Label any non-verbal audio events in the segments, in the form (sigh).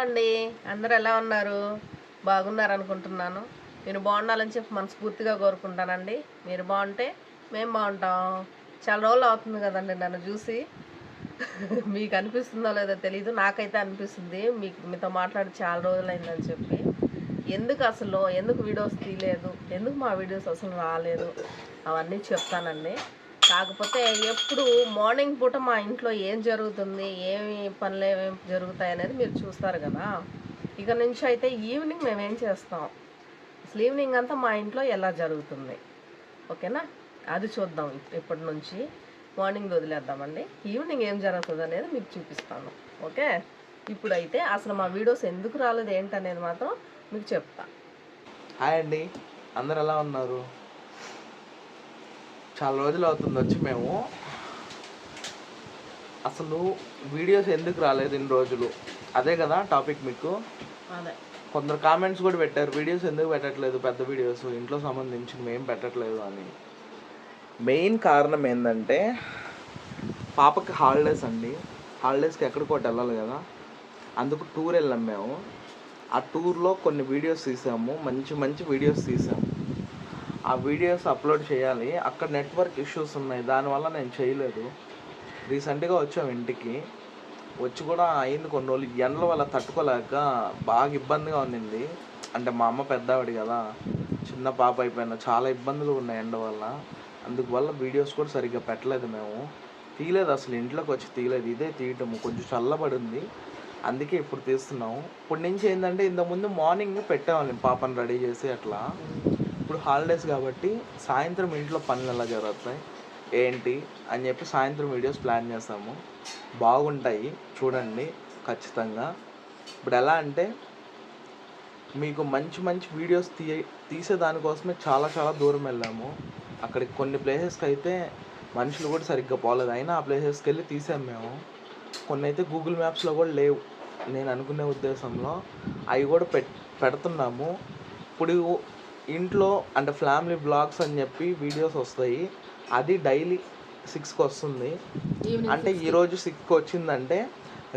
అండి. అందరు ఎలా ఉన్నారు? బాగున్నారు అనుకుంటున్నాను. మీరు బాగుండాలని చెప్పి మనస్ఫూర్తిగా కోరుకుంటానండి. మీరు బాగుంటే మేము బాగుంటాం. చాలా రోజులు అవుతుంది కదండి నన్ను చూసి. మీకు అనిపిస్తుందో లేదో తెలియదు నాకైతే అనిపిస్తుంది. మీకు మీతో మాట్లాడి చాలా రోజులైందని చెప్పి. ఎందుకు అసలు? ఎందుకు వీడియోస్ తీయలేదు? ఎందుకు మా వీడియోస్ అసలు రాలేదు? అవన్నీ చెప్తానండి. కాకపోతే ఎప్పుడు మార్నింగ్ పూట మా ఇంట్లో ఏం జరుగుతుంది ఏమి పనులు ఏమేమి జరుగుతాయి అనేది మీరు చూస్తారు కదా. ఇక నుంచి అయితే ఈవినింగ్ మేము ఏం చేస్తాం? అసలు ఈవినింగ్ అంతా మా ఇంట్లో ఎలా జరుగుతుంది? ఓకేనా? అది చూద్దాం ఇప్పటి నుంచి. మార్నింగ్ వదిలేద్దామండి. ఈవినింగ్ ఏం జరుగుతుంది అనేది మీకు చూపిస్తాను. ఓకే? ఇప్పుడైతే అసలు మా వీడియోస్ ఎందుకు రాలేదు ఏంటనేది మాత్రం మీకు చెప్తా. హాయ్ అండి. అందరు ఎలా ఉన్నారు? చాలా రోజులు అవుతుంది వచ్చి మేము. అసలు వీడియోస్ ఎందుకు రాలేదు ఇన్ని రోజులు? అదే కదా టాపిక్ మీకు? కొందరు కామెంట్స్ కూడా పెట్టారు వీడియోస్ ఎందుకు పెట్టట్లేదు? పెద్ద వీడియోస్. ఇంట్లో సంబంధించి మేము పెట్టట్లేదు అని. మెయిన్ కారణం ఏంటంటే పాపకి హాలిడేస్ అండి. హాలిడేస్కి ఎక్కడికోటి వెళ్ళాలి కదా. అందుకు టూర్ వెళ్ళాం మేము. ఆ టూర్లో కొన్ని వీడియోస్ తీసాము. మంచి మంచి వీడియోస్ తీసాము. ఆ వీడియోస్ అప్లోడ్ చేయాలి. అక్కడ నెట్వర్క్ ఇష్యూస్ ఉన్నాయి. దానివల్ల నేను చేయలేదు. రీసెంట్గా వచ్చాం ఇంటికి. వచ్చి కూడా అయింది కొన్ని రోజులు. ఎండల వల్ల తట్టుకోలేక బాగా ఇబ్బందిగా ఉండింది. అంటే మా అమ్మ పెద్దవాడి కదా. చిన్న పాప అయిపోయిన చాలా ఇబ్బందులు ఉన్నాయి ఎండ వల్ల. అందువల్ల వీడియోస్ కూడా సరిగ్గా పెట్టలేదు మేము. తీయలేదు అసలు. ఇంట్లోకి వచ్చి తీయలేదు. ఇదే తీయటము. కొంచెం చల్లబడింది. అందుకే ఇప్పుడు తీస్తున్నాము ఇప్పటి నుంచి ఏంటంటే ఇంతకుముందు మార్నింగ్ పెట్టేవాళ్ళం పాపని రెడీ చేసి అట్లా. ఇప్పుడు హాలిడేస్ కాబట్టి సాయంత్రం ఇంట్లో పనులు ఎలా జరుగుతాయి? ఏంటి? అని చెప్పి సాయంత్రం వీడియోస్ ప్లాన్ చేస్తాము. బాగుంటాయి చూడండి ఖచ్చితంగా. ఇప్పుడు ఎలా అంటే మీకు మంచి మంచి వీడియోస్ తీయ తీసే దానికోసమే చాలా చాలా దూరం వెళ్ళాము. అక్కడికి కొన్ని ప్లేసెస్కి అయితే మనుషులు కూడా సరిగ్గా పోలేదు. అయినా ఆ ప్లేసెస్కి వెళ్ళి తీసాం మేము. కొన్ని అయితే గూగుల్ మ్యాప్స్లో కూడా లేవు. నేను అనుకునే ఉద్దేశంలో అవి కూడా పెట్ పెడుతున్నాము. ఇప్పుడు ఇంట్లో అంటే ఫ్యామిలీ బ్లాగ్స్ అని చెప్పి వీడియోస్ వస్తాయి. అది డైలీ సిక్స్కి వస్తుంది. అంటే ఈరోజు సిక్స్కి వచ్చిందంటే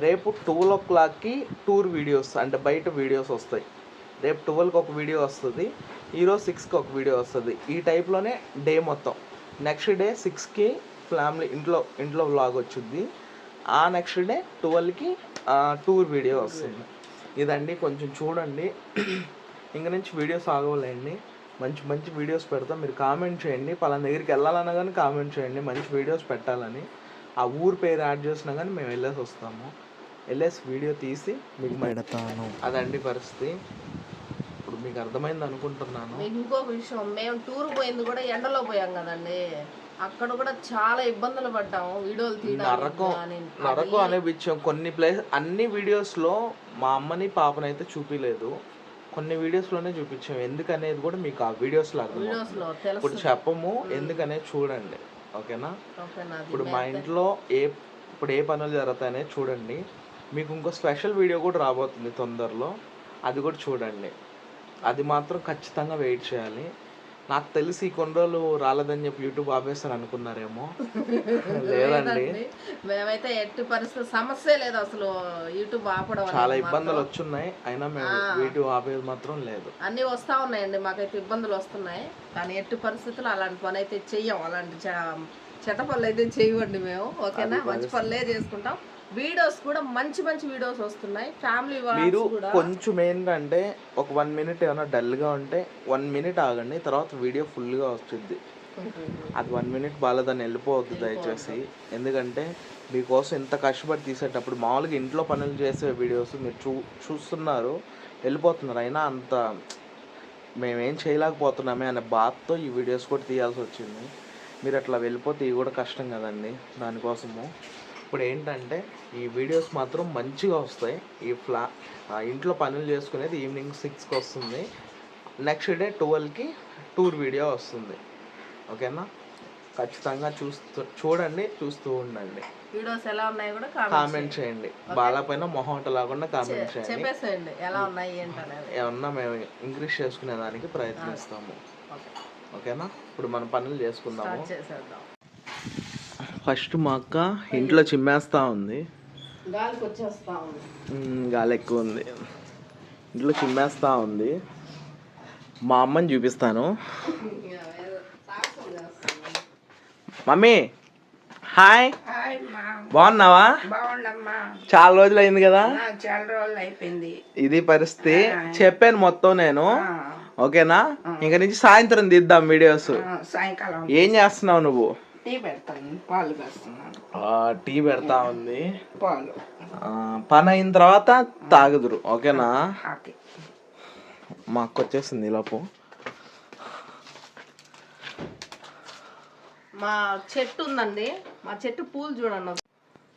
రేపు ట్వెల్వ్ ఓ క్లాక్కి టూర్ వీడియోస్ అంటే బయట వీడియోస్ వస్తాయి. రేపు ట్వెల్వ్కి ఒక వీడియో వస్తుంది. ఈరోజు సిక్స్కి ఒక వీడియో వస్తుంది. ఈ టైప్లోనే డే మొత్తం. నెక్స్ట్ డే సిక్స్కి ఫ్యామిలీ ఇంట్లో ఇంట్లో వ్లాగ్ వచ్చింది. ఆ నెక్స్ట్ డే ట్వెల్వ్కి టూర్ వీడియో వస్తుంది. ఇదండి కొంచెం చూడండి. ఇంక నుంచి వీడియోస్ ఆగవలేండి. మంచి మంచి వీడియోస్ పెడతాం. మీరు కామెంట్ చేయండి. పలానా దగ్గరికి వెళ్ళాలన్నా కానీ కామెంట్ చేయండి. మంచి వీడియోస్ పెట్టాలని. ఆ ఊరు పేరు యాడ్ చేసినా కానీ మేము వెళ్ళేసి వస్తాము. వెళ్ళేసి వీడియో తీసి మీకు పెడతాను. అదండి పరిస్థితి. ఇప్పుడు మీకు అర్థమైంది అనుకుంటున్నాను. ఇంకొక విషయం. మేము టూర్ పోయింది కూడా ఎండలో పోయాం కదండి. అక్కడ కూడా చాలా ఇబ్బందులు పడ్డాము. వీడియోలు కానీ నరకం అనిపించాం కొన్ని ప్లేస్ అన్ని వీడియోస్లో మా అమ్మని పాపనైతే చూపించలేదు కొన్ని వీడియోస్లోనే చూపించాం. ఎందుకనేది కూడా మీకు ఆ వీడియోస్లో అర్థం ఇప్పుడు చెప్పము ఎందుకనేది చూడండి. ఓకేనా? ఇప్పుడు మా ఇంట్లో ఏ ఇప్పుడు ఏ పనులు జరుగుతాయనేది చూడండి. మీకు ఇంకో స్పెషల్ వీడియో కూడా రాబోతుంది తొందరలో. అది కూడా చూడండి. అది మాత్రం ఖచ్చితంగా వెయిట్ చేయాలి. నాకు తెలిసి ఈ కొన్ని రోజులు రాలేదని చెప్పి యూట్యూబ్ ఆపేస్తారు అనుకున్నారేమో. (laughs) లేదండి. మేమైతే ఎట్టి పరిస్థితి సమస్య లేదు అసలు యూట్యూబ్ ఆపడం చాలా. ఇబ్బందులు వచ్చున్నాయి. అయినా మేము యూట్యూబ్ ఆపేది మాత్రం లేదు. అన్నీ వస్తూ ఉన్నాయండి. మాకైతే ఇబ్బందులు వస్తున్నాయి. కానీ ఎట్టి పరిస్థితుల్లో అలాంటి పని అయితే చెయ్యం. అలాంటి చ- చెడ్డ పనులు అయితే చేయవండి మేము. ఓకేనా? మంచి పనులే చేసుకుంటాం. వీడియోస్ కూడా మంచి మంచి వీడియోస్ వస్తున్నాయి. ఫ్యామిలీ మీరు కొంచెం ఏంటంటే ఒక వన్ మినిట్ ఏమైనా డల్గా ఉంటే వన్ మినిట్ ఆగండి తర్వాత వీడియో ఫుల్గా వస్తుంది. అది వన్ మినిట్ బాగాలేదని వెళ్ళిపోవద్దు దయచేసి. ఎందుకంటే మీకోసం ఇంత కష్టపడి తీసేటప్పుడు మామూలుగా ఇంట్లో పనులు చేసే వీడియోస్ మీరు చూ చూస్తున్నారు వెళ్ళిపోతున్నారు. అయినా అంత మేమేం చేయలేకపోతున్నామే అనే బాధతో ఈ వీడియోస్ కూడా తీయాల్సి వచ్చింది. మీరు అట్లా వెళ్ళిపోతే ఇవి కూడా కష్టం కదండి దానికోసము. ఇప్పుడు ఏంటంటే ఈ వీడియోస్ మాత్రం మంచిగా వస్తాయి. ఈ ఫ్లా ఇంట్లో పనులు చేసుకునేది ఈవినింగ్ సిక్స్కి వస్తుంది నెక్స్ట్ డే ట్వెల్వ్కి టూర్ వీడియో వస్తుంది. ఓకేనా? ఖచ్చితంగా చూస్తూ చూడండి చూస్తూ ఉండండి. వీడియోస్ ఎలా ఉన్నాయో కూడా కామెంట్ చేయండి. బాగాలేకపోయినా మొహం అట్ట లేకుండా కామెంట్ చేయండి. చెప్పేసేయండి. ఎలా ఉన్నాయి ఏంటనేది ఏమన్నా మేము ఇంక్రీజ్ చేసుకునే దానికి ప్రయత్నిస్తాము. ఓకే. ఓకేనా? ఇప్పుడు మన పనులు చేసుకుందాము. చేసేద్దాం. ఫస్ట్ మా అక్క ఇంట్లో చిమ్మేస్తా ఉంది. గాలికి వచ్చేస్తా ఉంది. మ్మ్, గాలి ఎక్కువ ఉంది ఇంట్లో చిమ్మేస్తా ఉంది. మా అమ్మని చూపిస్తాను. Mummy hi. బాగున్నావా? చాలా రోజులు అయింది కదా? ఆ, చాలా రోజులు అయిపోయింది ఇది పరిస్థితి. చెప్పాను మొత్తం నేను. ఓకేనా? ఇంక నుంచి సాయంత్రం తీద్దాం వీడియోస్. సాయంకాలం. ఏం చేస్తున్నావు నువ్వు? టీ పెడతాను పాలు వేస్తున్నాను ఆ, టీ పెడతా ఉంది. పాలు. ఆ, పని అయిన తర్వాత తాగుదురు ఓకేనా? ఓకే. మా అక్క వచ్చేసింది ఈ లోపు మా చెట్టు ఉందండి మా చెట్టు పూలు చూడండి.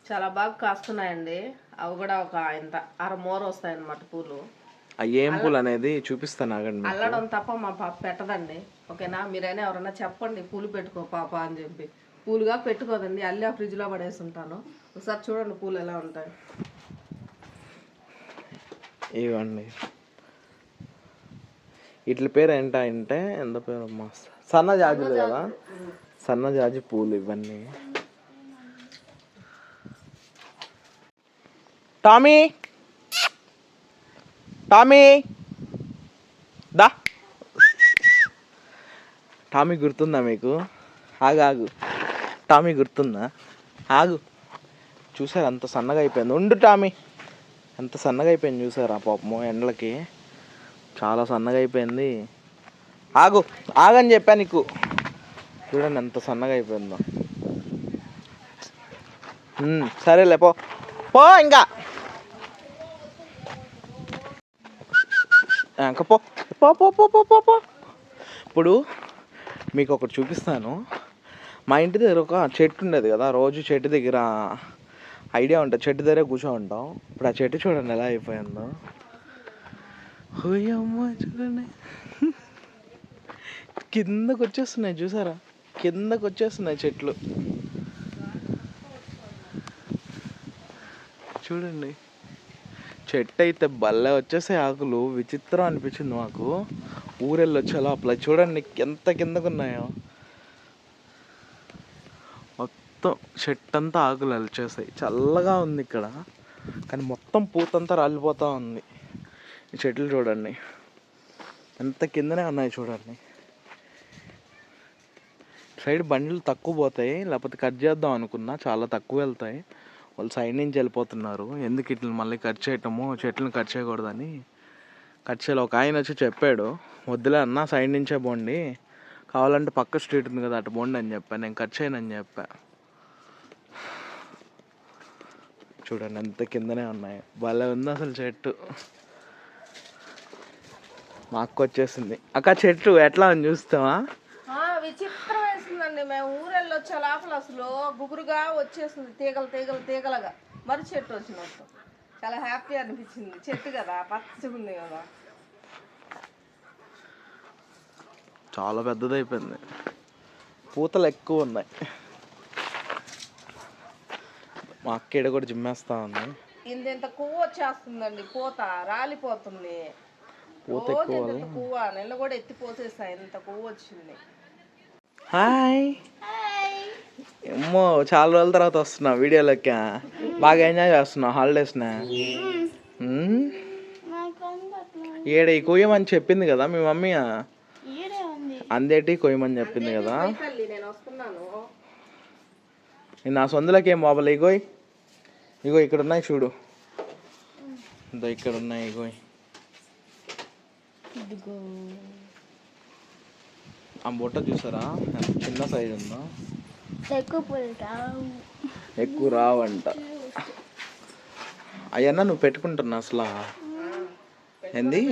చాలా బాగా కాస్తున్నాయండి. అవి కూడా ఒక ఇంత అర మోర వస్తాయన్నమాట పూలు. ఆ ఏం పూలు అనేది చూపిస్తాను ఆగండి. అల్లడం తప్ప మా పాప పెట్టదండి. ఓకేనా? మీరైనా ఎవరైనా చెప్పండి పూలు పెట్టుకో పాప అని చెప్పి. పూలుగా పెట్టుకోదండి అల్లి ఆ ఫ్రిడ్జ్లో పడేసి ఉంటాను ఒకసారి చూడండి పూలు ఎలా ఉంటాయి. ఇవ్వండి. వీటి పేరు ఏంటంటే ఎంత పేరు అమ్మా? సన్న జాజులు కదా సన్న జాజి పూలు ఇవన్నీ టామీ! టామీ! దా. టామీ గుర్తుందా మీకు? ఆగు ఆగు. టామీ గుర్తుందా? ఆగు. చూసారు అంత సన్నగా అయిపోయింది. ఉండు టామీ. ఎంత సన్నగా అయిపోయింది చూసారా పాపము ఎండలకి? చాలా సన్నగా అయిపోయింది. ఆగు ఆగని చెప్పా నీకు. చూడండి ఎంత సన్నగా అయిపోయిందో. సరేలే పో. పో ఇంకా ఆ, ఇంకా పో. పో పో పో పో పో ఇప్పుడు మీకు ఒకటి చూపిస్తాను. మా ఇంటి దగ్గర ఒక చెట్టు ఉండేది కదా రోజు చెట్టు దగ్గర ఐడియా ఉంటుంది. చెట్టు దగ్గర కూర్చో ఉంటాం. ఇప్పుడు ఆ చెట్టు చూడండి ఎలా అయిపోయిందో. అమ్మ చూడండి. కిందకు వచ్చేస్తున్నాయి చూసారా? కిందకు వచ్చేస్తున్నాయి చెట్లు. చూడండి. చెట్టు అయితే భలే వచ్చేసాయి ఆకులు. విచిత్రం అనిపించింది మాకు. ఊరెళ్ళి వచ్చే లోపల చూడండి ఎంత కిందకు ఉన్నాయో మొత్తం చెట్టు అంతా ఆకులు అలిచేసాయి. చల్లగా ఉంది ఇక్కడ. కానీ మొత్తం పూతంతా రాలిపోతూ ఉంది. ఈ చెట్లు చూడండి. ఎంత కిందనే ఉన్నాయి చూడండి. సైడ్ బండ్లు తక్కువ పోతాయి. లేకపోతే కట్ చేద్దాం అనుకున్నా. చాలా తక్కువ వెళ్తాయి. వాళ్ళు సైడ్ నుంచి వెళ్ళిపోతున్నారు. ఎందుకు ఇట్లా మళ్ళీ కట్ చేయటము? చెట్లను కట్ చేయకూడదని. కట్ చేయాలి. ఒక ఆయన వచ్చి చెప్పాడు వద్దులే అన్న సైడ్ నుంచే బోండి. కావాలంటే పక్క స్ట్రీట్ ఉంది కదా అటు బోండి అని చెప్పాను నేను కట్ చేయనని చెప్పా. చూడండి ఎంత కిందనే ఉన్నాయి. భలే ఉంది అసలు చెట్టు. మా అక్క వచ్చేసింది. అక్క చెట్టు ఎట్లా అని చూస్తావా? విచిత్రం వేసిందండి మేము ఊరెళ్ళి వచ్చే లోపల అసలు గుబురుగా వచ్చేసింది తీగలు తీగలు తీగలుగా. మరి చెట్టు వచ్చినట్టు చాలా హ్యాపీ అనిపించింది. చెట్టు కదా పచ్చగా ఉంది కదా. చాలా పెద్దదైపోయింది. పూతలు ఎక్కువ ఉన్నాయి. మా అక్క ఈడ కూడా జిమ్మేస్తా ఉంది. ఇంత కొవ్వు వచ్చేస్తుందండి. పూత రాలిపోతుంది. పూత ఎక్కువ కొవ్వ? నెల కూడా ఎత్తి పోసేసాయి ఇంత కొవ్వు వచ్చింది. హాయ్ ఏమో చాలా రోజుల తర్వాత వస్తున్నా వీడియోలోకి. బాగా ఎంజాయ్ చేస్తున్నా హాలిడేస్నా ఏడ ఈ కొయ్యమని చెప్పింది కదా మీ మమ్మీ? అందేటి కొయ్యమని చెప్పింది కదా? నా సొందులకి ఏం బాబులు ఇగోయ్ ఇగో ఇక్కడ ఉన్నాయి చూడు ఇదో ఇక్కడ ఉన్నాయి ఇగోయ్ ఆ బుట్ట చూసారా? చిన్న సైజ్ ఉందో. ఎక్కువ రావంట. అయ్యన్నా నువ్వు పెట్టుకుంటున్నా అసలు? ఏంది?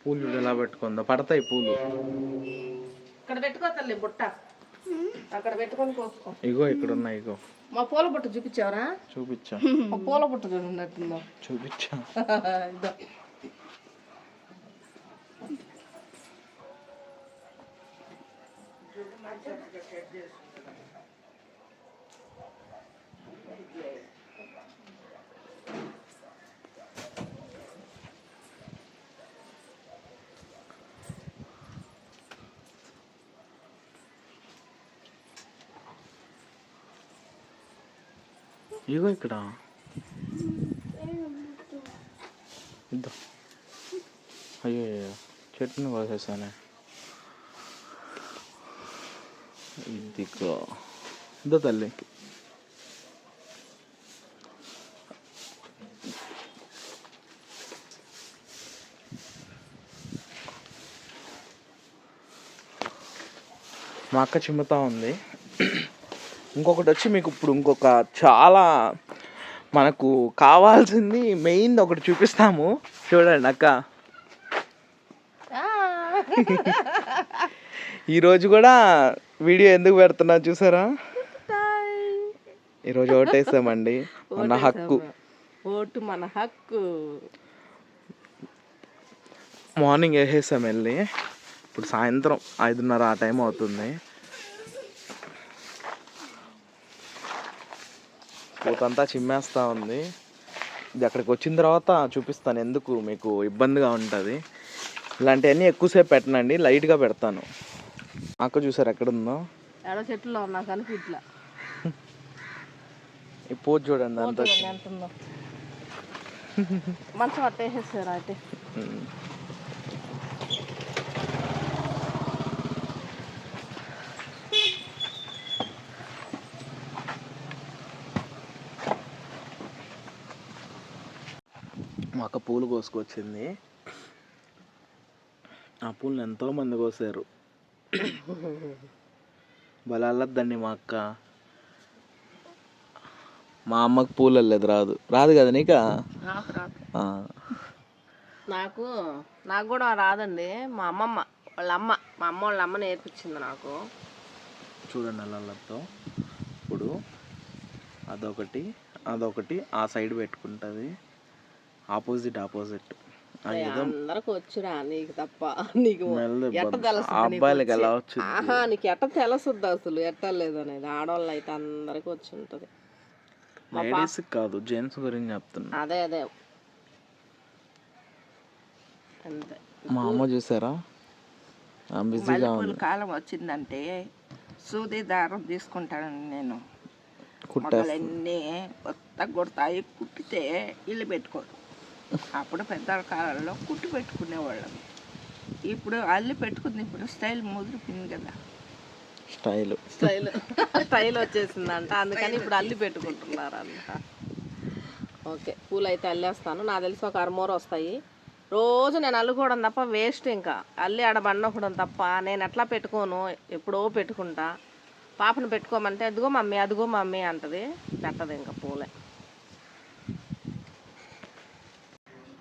పూలు ఎలా పెట్టుకుందో. పడతాయి పూలు. ఇక్కడ పెట్టుకో తల్లి బుట్ట. అక్కడ పెట్టుకొని కోసుకో. ఇగో ఇక్కడ ఉన్నాయి ఇగో. మా పూల బుట్ట చూపించావరా? చూపించా. మా పూల బుట్ట చూడన్నట్టుందో చూపించా. (laughs) ఇదో. ఇగో ఇక్కడ ఇద్దా అయ్యో అయ్యో, చెట్టుని కోసేసానే ఇదిగో ఇద్దా తల్లి మా అక్క చిమ్ముతా ఉంది ఇంకొకటి వచ్చి మీకు ఇప్పుడు ఇంకొక చాలా మనకు కావాల్సింది మెయిన్ ఒకటి చూపిస్తాము. చూడండి అక్క. ఈరోజు కూడా వీడియో ఎందుకు పెడుతున్నా చూసారా? ఈరోజు ఓటేసామండి. మన హక్కు. ఓటు మన హక్కు. మార్నింగ్ వేసేసాం వెళ్ళి. ఇప్పుడు సాయంత్రం ఐదున్నర ఆ టైం అవుతుంది. పూతంతా చిమ్మేస్తా ఉంది. ఇది అక్కడికి వచ్చిన తర్వాత చూపిస్తాను ఎందుకు మీకు ఇబ్బందిగా ఉంటుంది. ఇలాంటివన్నీ ఎక్కువసేపు పెట్టనండి లైట్గా పెడతాను. అక్క చూసారు ఎక్కడుందో? ఎడ చెట్టులో ఉన్నా కనిపిట్లా ఈ పోజ్ చూడండి అంత. మంచం అట్టేసేసారు అయితే. పూలు కోసుకొచ్చింది. ఆ పూలను ఎంతో మంది కోసారు. భలే అల్లద్దండి మా అక్క. మా అమ్మకి పూలు వెళ్ళలేదు రాదు. రాదు కదా నీక? నాకు నాకు కూడా రాదండి. మా అమ్మమ్మ వాళ్ళ అమ్మ మా అమ్మ వాళ్ళ అమ్మ నేర్పించింది నాకు. చూడండి అల్లతో ఇప్పుడు అదొకటి అదొకటి ఆ సైడ్ పెట్టుకుంటుంది. Opposite opposite. అందరికి వచ్చురా నీకు తప్ప. నీకు ఎట్ట వచ్చి? ఎలా ఆహా నీకు ఎట్ట తెలుస్తుంది అసలు? ఎట్ట లేదు అనేది ఆడవాళ్ళు అయితే అందరికి వచ్చి ఉంటుంది. లేడీస్ కాదు జెంట్స్ గురించి చెప్తున్నా. అదే అదే. అంతే. మా అమ్మ చూసారా? మల్లెపూల కాలం వచ్చిందంటే సూది దారం తీసుకుంటాను నేను. కుట్టేస్తా. మొదలన్నీ కొత్త కొడతాయి కుట్టితే ఇల్లు పెట్టుకోరు. అప్పుడు పెద్దల కాలంలో కుట్టి పెట్టుకునేవాళ్ళం. ఇప్పుడు అల్లి పెట్టుకుంది ఇప్పుడు స్టైల్ ముదిరిపోయింది కదా. స్టైల్. స్టైల్. స్టైల్ వచ్చేసిందంట అందుకని ఇప్పుడు అల్లి పెట్టుకుంటున్నారు అంత ఓకే పూలు అయితే అల్లేస్తాను. నాకు తెలిసి ఒక అరమూర వస్తాయి. రోజు నేను అల్లుకోవడం తప్ప వేస్ట్ ఇంకా. అల్లి ఆడ బండకూడడం తప్ప నేను ఎట్లా పెట్టుకోను ఎప్పుడో పెట్టుకుంటా. పాపను పెట్టుకోమంటే అదిగో మమ్మీ అదిగో మమ్మీ అంటది. పెట్టదు ఇంకా పూలే.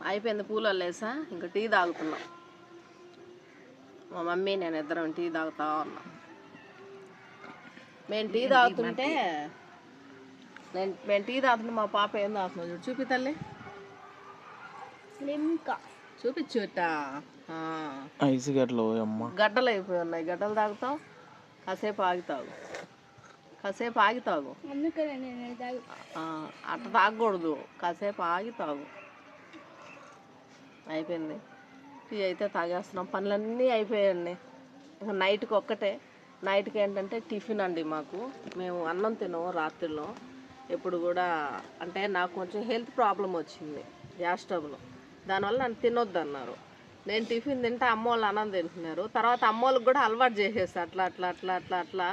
అయిపోయింది పూలు అల్లేసా ఇంకా టీ తాగుతున్నాం. మా మమ్మీ నేను ఇద్దరం టీ తాగుతా ఉన్నాం. మేము టీ తాగుతుంటే నేను మేము టీ తాగుతుంటే మా పాప ఏం తాగుతున్నావు చూడు చూపి తల్లి. లిమ్కా చూపించు ఇట్ట ఆ, ఐస్ గడ్డలు గడ్డలు అయిపోయి ఉన్నాయి. గడ్డలు తాగుతావు కాసేపు ఆగి తాగు. కాసేపు ఆగి తాగు. అట్ట తాగకూడదు. కాసేపు ఆగి తాగు. అయిపోయింది. టీ అయితే తాగేస్తున్నాం. పనులన్నీ అయిపోయాయండి. ఇంకా నైట్కి ఒక్కటే. నైట్కి ఏంటంటే టిఫిన్ అండి మాకు. మేము అన్నం తినము రాత్రిలో. ఎప్పుడు కూడా అంటే నాకు కొంచెం హెల్త్ ప్రాబ్లం వచ్చింది గ్యాస్ ట్రబుల్ దానివల్ల నన్ను తినొద్దు అన్నారు నేను టిఫిన్ తింటే అమ్మ వాళ్ళు అన్నం తింటున్నారు. తర్వాత అమ్మ వాళ్ళకి కూడా అలవాటు చేసేసి. అట్లా అట్లా అట్లా అట్లా అట్లా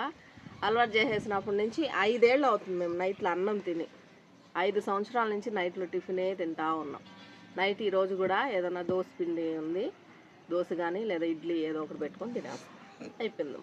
అలవాటు చేసేసినప్పటి నుంచి ఐదేళ్ళు అవుతుంది మేము నైట్లో అన్నం తిని. ఐదు సంవత్సరాల నుంచి నైట్లో టిఫినే తింటా ఉన్నాం. నైట్ ఈరోజు కూడా ఏదైనా దోశ పిండి ఉంది. దోశ కానీ లేదా ఇడ్లీ ఏదో ఒకటి పెట్టుకొని తినేస్తాం. అయిపోయింది